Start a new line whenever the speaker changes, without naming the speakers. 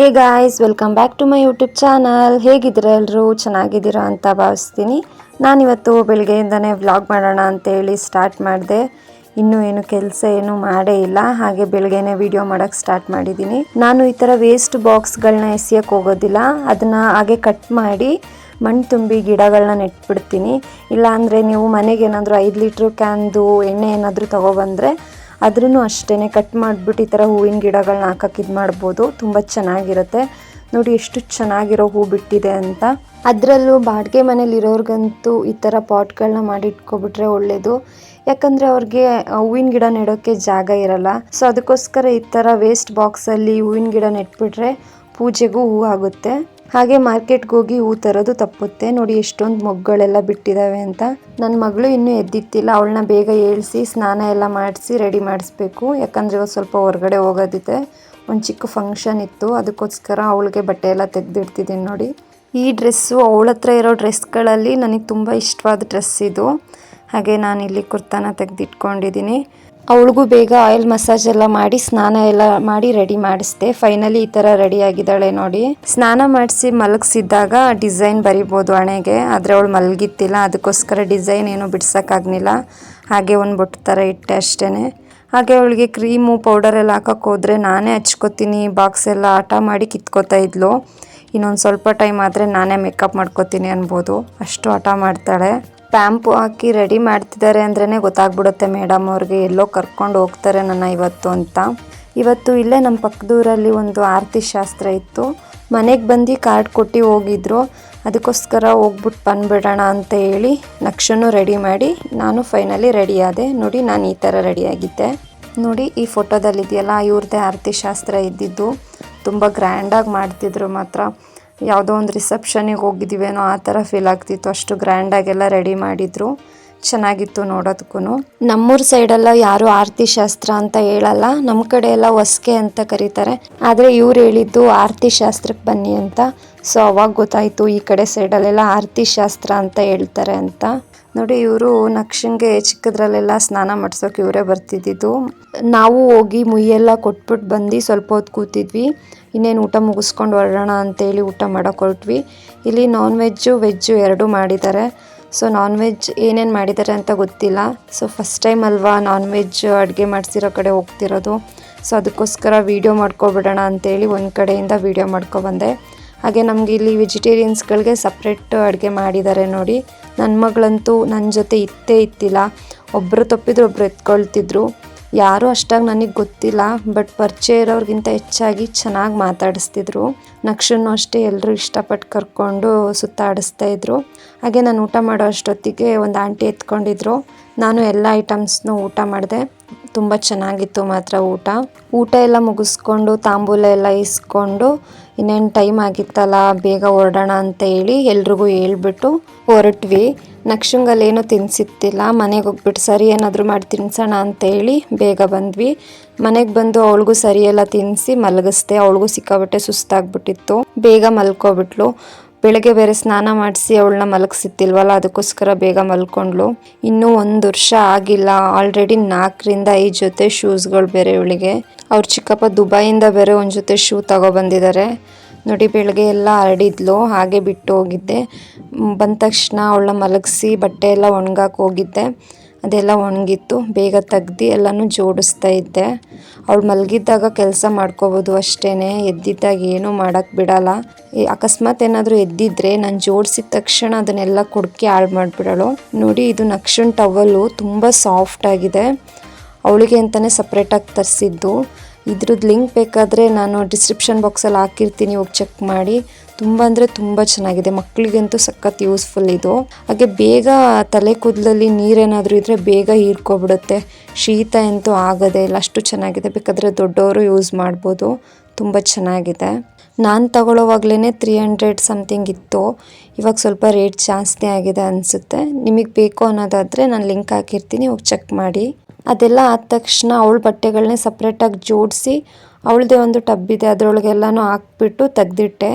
Hey guys welcome back to my YouTube channel ಹೇಗಿದ್ದೀರಾ ಎಲ್ಲರೂ ಚೆನ್ನಾಗಿದ್ದೀರಾ ಅಂತ ಭಾವಿಸ್ತೀನಿ. ನಾನಿವತ್ತು ಬೆಳಗ್ಗೆಯಿಂದನೇ ವ್ಲಾಗ್ ಮಾಡೋಣ ಅಂತೇಳಿ ಸ್ಟಾರ್ಟ್ ಮಾಡಿದೆ. ಇನ್ನೂ ಏನು ಕೆಲಸ ಏನು ಮಾಡೇ ಇಲ್ಲ. ಹಾಗೆ ಬೆಳಗ್ಗೆನೆ ವಿಡಿಯೋ ಮಾಡೋಕ್ಕೆ ಸ್ಟಾರ್ಟ್ ಮಾಡಿದ್ದೀನಿ ನಾನು ಈ ಥರ ವೇಸ್ಟ್ ಬಾಕ್ಸ್ಗಳನ್ನ ಎಸೆಯೋಕ್ಕೆ ಹೋಗೋದಿಲ್ಲ. ಅದನ್ನು ಹಾಗೆ ಕಟ್ ಮಾಡಿ ಮಣ್ಣು ತುಂಬಿ ಗಿಡಗಳನ್ನ ನೆಟ್ಬಿಡ್ತೀನಿ. ಇಲ್ಲಾಂದರೆ ನೀವು ಮನೆಗೆ ಏನಾದರೂ ಐದು ಲೀಟ್ರ್ ಕ್ಯಾನ್ದು ಎಣ್ಣೆ ಏನಾದರೂ ತೊಗೊಬಂದರೆ ಅದ್ರೂ ಅಷ್ಟೇ ಕಟ್ ಮಾಡಿಬಿಟ್ಟು ಈ ಥರ ಹೂವಿನ ಗಿಡಗಳನ್ನ ಹಾಕಕ್ಕೆ ಇದು ಮಾಡ್ಬೋದು. ತುಂಬ ಚೆನ್ನಾಗಿರುತ್ತೆ. ನೋಡಿ ಎಷ್ಟು ಚೆನ್ನಾಗಿರೋ ಹೂ ಬಿಟ್ಟಿದೆ ಅಂತ. ಅದರಲ್ಲೂ ಬಾಡಿಗೆ ಮನೇಲಿ ಇರೋರ್ಗಂತೂ ಈ ಥರ ಪಾಟ್ಗಳನ್ನ ಮಾಡಿ ಇಟ್ಕೊಬಿಟ್ರೆ ಒಳ್ಳೆಯದು ಯಾಕಂದರೆ ಅವ್ರಿಗೆ ಹೂವಿನ ಗಿಡ ನೆಡೋಕ್ಕೆ ಜಾಗ ಇರಲ್ಲ. ಸೊ ಅದಕ್ಕೋಸ್ಕರ ಈ ಥರ ವೇಸ್ಟ್ ಬಾಕ್ಸಲ್ಲಿ ಹೂವಿನ ಗಿಡ ನೆಟ್ಬಿಟ್ರೆ ಪೂಜೆಗೂ ಹೂ ಆಗುತ್ತೆ. ಹಾಗೆ ಮಾರ್ಕೆಟ್ಗೆ ಹೋಗಿ ಹೂ ತರೋದು ತಪ್ಪುತ್ತೆ. ನೋಡಿ ಎಷ್ಟೊಂದು ಮೊಗ್ಗುಗಳೆಲ್ಲ ಬಿಟ್ಟಿದ್ದಾವೆ ಅಂತ. ನನ್ನ ಮಗಳು ಇನ್ನೂ ಎದ್ದಿತ್ತಿಲ್ಲ ಅವಳನ್ನ ಬೇಗ ಏಳಿಸಿ ಸ್ನಾನ ಎಲ್ಲ ಮಾಡಿಸಿ ರೆಡಿ ಮಾಡಿಸ್ಬೇಕು. ಯಾಕಂದರೆ ಇವಾಗ ಸ್ವಲ್ಪ ಹೊರಗಡೆ ಹೋಗೋದಿದೆ. ಒಂದು ಚಿಕ್ಕ ಫಂಕ್ಷನ್ ಇತ್ತು. ಅದಕ್ಕೋಸ್ಕರ ಅವಳಿಗೆ ಬಟ್ಟೆ ಎಲ್ಲ ತೆಗೆದಿಡ್ತಿದ್ದೀನಿ ನೋಡಿ. ಈ ಡ್ರೆಸ್ಸು ಅವಳ ಹತ್ರ ಇರೋ ಡ್ರೆಸ್ಗಳಲ್ಲಿ ನನಗೆ ತುಂಬ ಇಷ್ಟವಾದ ಡ್ರೆಸ್ ಇದು. ಹಾಗೆ ನಾನು ಇಲ್ಲಿ ಕುರ್ತಾನ ತೆಗೆದಿಟ್ಕೊಂಡಿದ್ದೀನಿ ಅವಳಿಗೂ ಬೇಗ ಆಯಿಲ್ ಮಸಾಜ್ ಎಲ್ಲ ಮಾಡಿ, ಸ್ನಾನ ಎಲ್ಲ ಮಾಡಿ ರೆಡಿ ಮಾಡಿಸ್ದೆ. ಫೈನಲಿ ಈ ಥರ ರೆಡಿ ಆಗಿದ್ದಾಳೆ ನೋಡಿ. ಸ್ನಾನ ಮಾಡಿಸಿ ಮಲಗಿಸಿದ್ದಾಗ ಡಿಸೈನ್ ಬರಿಬೋದು ಹಣೆಗೆ, ಆದರೆ ಅವಳು ಮಲಗಿತ್ತಿಲ್ಲ. ಅದಕ್ಕೋಸ್ಕರ ಡಿಸೈನ್ ಏನು ಬಿಡ್ಸೋಕ್ಕಾಗಲಿಲ್ಲ. ಹಾಗೆ ಒಂದು ಬೊಟ್ಟು ಥರ ಇಟ್ಟೆ ಅಷ್ಟೇ ಹಾಗೆ ಅವಳಿಗೆ ಕ್ರೀಮು ಪೌಡರ್ ಎಲ್ಲ ಹಾಕಕ್ಕೆ ಹೋದರೆ ನಾನೇ ಹಚ್ಕೋತೀನಿ ಬಾಕ್ಸ್ ಎಲ್ಲ ಆಟ ಮಾಡಿ ಕಿತ್ಕೋತಾ ಇದ್ಲು. ಇನ್ನೊಂದು ಸ್ವಲ್ಪ ಟೈಮ್ ಆದರೆ ನಾನೇ ಮೇಕಪ್ ಮಾಡ್ಕೋತೀನಿ ಅನ್ಬೋದು. ಅಷ್ಟು ಆಟ ಮಾಡ್ತಾಳೆ. ಪ್ಯಾಂಪು ಹಾಕಿ ರೆಡಿ ಮಾಡ್ತಿದ್ದಾರೆ ಅಂದ್ರೇ ಗೊತ್ತಾಗ್ಬಿಡುತ್ತೆ ಮೇಡಮ್ ಅವ್ರಿಗೆ. ಎಲ್ಲೋ ಕರ್ಕೊಂಡು ಹೋಗ್ತಾರೆ ನನ್ನ ಇವತ್ತು ಅಂತ. ಇವತ್ತು ಇಲ್ಲೇ ನಮ್ಮ ಪಕ್ಕದೂರಲ್ಲಿ ಒಂದು ಆರತಿ ಶಾಸ್ತ್ರ ಇತ್ತು. ಮನೆಗೆ ಬಂದು ಕಾರ್ಡ್ ಕೊಟ್ಟು ಹೋಗಿದ್ರು. ಅದಕ್ಕೋಸ್ಕರ ಹೋಗ್ಬಿಟ್ಟು ಬಂದುಬಿಡೋಣ ಅಂತ ಹೇಳಿ ನಕ್ಷನು ರೆಡಿ ಮಾಡಿ ನಾನು ಫೈನಲಿ ರೆಡಿ ಆದೆ. ನೋಡಿ ನಾನು ಈ ಥರ ರೆಡಿಯಾಗಿದ್ದೆ ನೋಡಿ ಈ ಫೋಟೋದಲ್ಲಿದೆಯಲ್ಲ ಇವ್ರದ್ದೇ ಆರತಿ ಶಾಸ್ತ್ರ ಇದ್ದಿದ್ದು. ತುಂಬ ಗ್ರ್ಯಾಂಡಾಗಿ ಮಾಡ್ತಿದ್ರು ಮಾತ್ರ. ಯಾವುದೋ ಒಂದು ರಿಸೆಪ್ಷನಿಗೆ ಹೋಗಿದ್ದೀವೇನೋ ಆ ಥರ ಫೀಲ್ ಆಗ್ತಿತ್ತು. ಅಷ್ಟು ಗ್ರ್ಯಾಂಡಾಗೆಲ್ಲ ರೆಡಿ ಮಾಡಿದ್ರು. ಚೆನ್ನಾಗಿತ್ತು ನೋಡೋದಕ್ಕೂ ನಮ್ಮೂರ ಸೈಡೆಲ್ಲ ಯಾರು ಆರತಿ ಶಾಸ್ತ್ರ ಅಂತ ಹೇಳಲ್ಲ. ನಮ್ಮ ಕಡೆ ಎಲ್ಲ ಹೊಸ್ಕೆ ಅಂತ ಕರೀತಾರೆ. ಆದರೆ ಇವ್ರು ಹೇಳಿದ್ದು ಆರತಿ ಶಾಸ್ತ್ರಕ್ಕೆ ಬನ್ನಿ ಅಂತ. ಸೊ ಅವಾಗ ಗೊತ್ತಾಯಿತು ಈ ಕಡೆ ಸೈಡಲ್ಲೆಲ್ಲ ಆರತಿ ಶಾಸ್ತ್ರ ಅಂತ ಹೇಳ್ತಾರೆ ಅಂತ. ನೋಡಿ, ಇವರು ನಕ್ಷಂಗೆ ಚಿಕ್ಕದ್ರಲ್ಲೆಲ್ಲ ಸ್ನಾನ ಮಾಡ್ಸೋಕೆ ಇವರೇ ಬರ್ತಿದ್ದಿದ್ದು. ನಾವು ಹೋಗಿ ಮುಯ್ಯೆಲ್ಲ ಕೊಟ್ಬಿಟ್ಟು ಬಂದು ಸ್ವಲ್ಪ ಹೊತ್ತು ಕೂತಿದ್ವಿ. ಇನ್ನೇನು ಊಟ ಮುಗಿಸ್ಕೊಂಡು ಹೊರಡೋಣ ಅಂತೇಳಿ ಊಟ ಮಾಡೋಕೆ ಹೊರಟ್ವಿ. ಇಲ್ಲಿ ನಾನ್ ವೆಜ್ಜು ವೆಜ್ಜು ಎರಡೂ ಮಾಡಿದ್ದಾರೆ. ಸೊ ನಾನ್ ವೆಜ್ ಏನೇನು ಮಾಡಿದ್ದಾರೆ ಅಂತ ಗೊತ್ತಿಲ್ಲ. ಸೊ ಫಸ್ಟ್ ಟೈಮ್ ಅಲ್ವಾ ನಾನ್ ವೆಜ್ ಅಡುಗೆ ಮಾಡಿಸಿರೋ ಕಡೆ ಹೋಗ್ತಿರೋದು. ಸೊ ಅದಕ್ಕೋಸ್ಕರ ವೀಡಿಯೋ ಮಾಡ್ಕೊಬಿಡೋಣ ಅಂತೇಳಿ ಒಂದು ಕಡೆಯಿಂದ ವೀಡಿಯೋ ಮಾಡ್ಕೊಬಂದೆ ಹಾಗೆ ನಮಗೆ ಇಲ್ಲಿ ವೆಜಿಟೇರಿಯನ್ಸ್ಗಳಿಗೆ ಸಪ್ರೇಟ್ ಅಡುಗೆ ಮಾಡಿದ್ದಾರೆ ನೋಡಿ. ನನ್ನ ಮಗಳಂತೂ ನನ್ನ ಜೊತೆ ಇತ್ತೇ ಇತ್ತಿಲ್ಲ. ಒಬ್ಬರು ತಪ್ಪಿದ್ರು ಒಬ್ರು ಎತ್ಕೊಳ್ತಿದ್ರು. ಯಾರೂ ಅಷ್ಟಾಗಿ ನನಗೆ ಗೊತ್ತಿಲ್ಲ ಬಟ್ ಪರಿಚಯ ಇರೋರಿಗಿಂತ ಹೆಚ್ಚಾಗಿ ಚೆನ್ನಾಗಿ ಮಾತಾಡಿಸ್ತಿದ್ರು. ನಕ್ಷನ್ನು ಅಷ್ಟೇ ಎಲ್ಲರೂ ಇಷ್ಟಪಟ್ಟು ಕರ್ಕೊಂಡು ಸುತ್ತಾಡಿಸ್ತಾ ಇದ್ರು. ಹಾಗೆ ನಾನು ಊಟ ಮಾಡೋ ಅಷ್ಟೊತ್ತಿಗೆ ಒಂದು ಆಂಟಿ ಎತ್ಕೊಂಡಿದ್ರು. ನಾನು ಎಲ್ಲ ಐಟಮ್ಸ್ನೂ ಊಟ ಮಾಡಿದೆ. ತುಂಬ ಚೆನ್ನಾಗಿತ್ತು ಮಾತ್ರ ಊಟ. ಊಟ ಎಲ್ಲ ಮುಗಿಸ್ಕೊಂಡು, ತಾಂಬೂಲ ಎಲ್ಲ ಇಸ್ಕೊಂಡು ಇನ್ನೇನು ಟೈಮ್ ಆಗಿತ್ತಲ್ಲ, ಬೇಗ ಹೊರಡೋಣ ಅಂತ ಹೇಳಿ ಎಲ್ರಿಗೂ ಹೇಳ್ಬಿಟ್ಟು ಹೊರಟ್ವಿ. ನಕ್ಷಂಗಲ್ಲಿ ಏನೂ ತಿನ್ಸಿತ್ತಿಲ್ಲ, ಮನೆಗೆ ಹೋಗ್ಬಿಟ್ಟು ಸರಿ ಏನಾದರೂ ಮಾಡಿ ತಿನ್ಸೋಣ ಅಂತ ಹೇಳಿ ಬೇಗ ಬಂದ್ವಿ. ಮನೆಗೆ ಬಂದು ಅವಳಿಗೂ ಸರಿ ಎಲ್ಲ ತಿನ್ನಿಸಿ ಮಲಗಿಸ್ದೆ, ಅವಳಿಗೂ ಸಿಕ್ಕಾಬಟ್ಟೆ ಸುಸ್ತಾಗ್ಬಿಟ್ಟಿತ್ತು. ಬೇಗ ಮಲ್ಕೊಬಿಟ್ಲು. ಬೆಳಗ್ಗೆ ಬೇರೆ ಸ್ನಾನ ಮಾಡಿಸಿ ಅವಳನ್ನ ಮಲಗಿಸಿತ್ತಿಲ್ವಲ್ಲ ಅದಕ್ಕೋಸ್ಕರ ಬೇಗ ಮಲ್ಕೊಂಡ್ಳು. ಇನ್ನೂ ಒಂದು ವರ್ಷ ಆಗಿಲ್ಲ ಆಲ್ರೆಡಿ ನಾಲ್ಕರಿಂದ ಐದು ಜೊತೆ ಶೂಸ್ಗಳು ಬೇರೆ ಇವಳಿಗೆ. ಅವ್ರ ಚಿಕ್ಕಪ್ಪ ದುಬೈಯಿಂದ ಬೇರೆ ಒಂದು ಜೊತೆ ಶೂ ತಗೊಬಂದಿದ್ದಾರೆ ನೋಡಿ, ಬೆಳಗ್ಗೆ ಎಲ್ಲ ಹರಡಿದ್ಲು, ಹಾಗೆ ಬಿಟ್ಟು ಹೋಗಿದ್ದೆ. ಬಂದ ತಕ್ಷಣ ಅವಳನ್ನ ಮಲಗಿಸಿ ಬಟ್ಟೆ ಎಲ್ಲ ಒಣಗಾಕ್ ಹೋಗಿದ್ದೆ. ಅದೆಲ್ಲ ಒಣಗಿತ್ತು. ಬೇಗ ತೆಗ್ದು ಎಲ್ಲನೂ ಜೋಡಿಸ್ತಾ ಇದ್ದೆ. ಅವಳು ಮಲಗಿದ್ದಾಗ ಕೆಲಸ ಮಾಡ್ಕೋಬೋದು ಅಷ್ಟೇ ಎದ್ದಿದ್ದಾಗ ಏನೂ ಮಾಡೋಕ್ಕೆ ಬಿಡಲ್ಲ. ಅಕಸ್ಮಾತ್ ಏನಾದರೂ ಎದ್ದಿದ್ರೆ ನಾನು ಜೋಡಿಸಿದ ತಕ್ಷಣ ಅದನ್ನೆಲ್ಲ ಕುಡ್ಕಿ ಹಾಳು ಮಾಡಿಬಿಡೋಳು. ನೋಡಿ, ಇದು ನಕ್ಷನ್ ಟವಲು ತುಂಬ ಸಾಫ್ಟ್ ಆಗಿದೆ. ಅವಳಿಗೆ ಅಂತಲೇ ಸಪ್ರೇಟಾಗಿ ತರಿಸಿದ್ದು. ಇದ್ರದ್ದು ಲಿಂಕ್ ಬೇಕಾದರೆ ನಾನು ಡಿಸ್ಕ್ರಿಪ್ಷನ್ ಬಾಕ್ಸಲ್ಲಿ ಹಾಕಿರ್ತೀನಿ, ಹೋಗಿ ಚೆಕ್ ಮಾಡಿ. ತುಂಬ ಅಂದರೆ ತುಂಬ ಚೆನ್ನಾಗಿದೆ. ಮಕ್ಕಳಿಗಂತೂ ಸಖತ್ ಯೂಸ್ಫುಲ್ ಇದು. ಹಾಗೆ ಬೇಗ ತಲೆ ಕೂದಲಲ್ಲಿ ನೀರೇನಾದರೂ ಇದ್ದರೆ ಬೇಗ ಹೀರ್ಕೊಬಿಡುತ್ತೆ. ಶೀತ ಅಂತೂ ಆಗೋದೇ ಇಲ್ಲ. ಅಷ್ಟು ಚೆನ್ನಾಗಿದೆ. ಬೇಕಾದರೆ ದೊಡ್ಡವರು ಯೂಸ್ ಮಾಡ್ಬೋದು. ತುಂಬ ಚೆನ್ನಾಗಿದೆ. ನಾನು ತಗೊಳ್ಳೋವಾಗಲೇ ತ್ರೀ ಹಂಡ್ರೆಡ್ ಸಮಥಿಂಗ್ ಇತ್ತು. ಇವಾಗ ಸ್ವಲ್ಪ ರೇಟ್ ಜಾಸ್ತಿ ಆಗಿದೆ ಅನಿಸುತ್ತೆ. ನಿಮಗೆ ಬೇಕು ಅನ್ನೋದಾದರೆ ನಾನು ಲಿಂಕ್ ಹಾಕಿರ್ತೀನಿ. ಹೋಗಿ ಚೆಕ್ ಮಾಡಿ. ಅದೆಲ್ಲ ಆದ ತಕ್ಷಣ ಅವಳ ಬಟ್ಟೆಗಳನ್ನೇ ಸಪ್ರೇಟಾಗಿ ಜೋಡಿಸಿ, ಅವಳದೇ ಒಂದು ಟಬ್ ಇದೆ. ಅದರೊಳಗೆಲ್ಲನೂ ಹಾಕ್ಬಿಟ್ಟು ತೆಗ್ದಿಟ್ಟೆ.